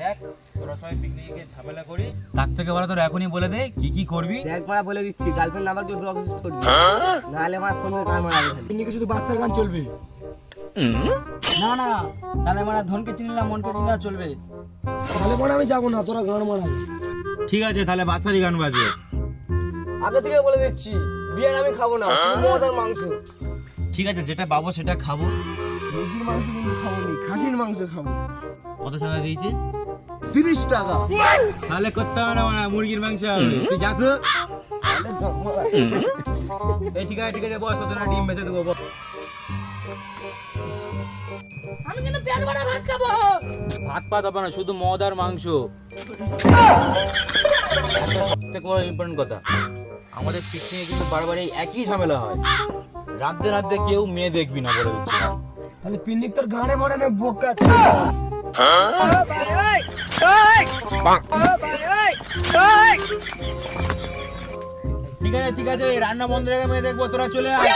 দেখ তোরা সবাই পিকনিকে ঝামেলা করিস। তার থেকে বলে তোর এখনই বলে দে কি কি করবি? দেখ মারা বলে দিচ্ছি গার্লফ্রেন্ড নাম্বার কেউ ব্লক করবি। নাহলে আমার ফোন করে মারা যাবে পিকনিকে শুধু বাচ্চার গান চলবে। না না তাহলে মারা ধনকে চিনলাম মনকে চিনলা চলবে। তাহলে পরে আমি যাব না তোরা গান মারাবি ঠিক আছে তাহলে বাচ্চারই গান বাজবে। আগে থেকে বলে দিচ্ছি বিয়ার আমি খাব না শুধু মদ আর মাংস। ঠিক আছে যেটা পাবো সেটা খাব। মুরগির মাংস কিন্তু খাব নি খাসির মাংস খাব। কত টাকা দিয়েছিস? তিরিশ টাকা। তাহলে করতে হবে না মানে মুরগির মাংস হবে। তুই যা তো। এই ঠিক আছে ঠিক আছে বস তোর ডিম বেঁচে দেবো বস। আমি কিন্তু পেট ভরা ভাত খাব। ভাত পাত হবে না শুধু মদ আর মাংস। সবথেকে বড় ইম্পর্টেন্ট কথা আমাদের পিকনিকে কিন্তু বারবার এই একই ঝামেলা হয়। রাতে রাতে কেউ মেয়ে দেখবি না বলে দিচ্ছি। তাহলে পিন্ডিক তোর গানে মরে না বোকা ঠিক আছে ঠিক আছে রান্না বন্ধ রেখে মেয়ে দেখব তোরা চলে আয়।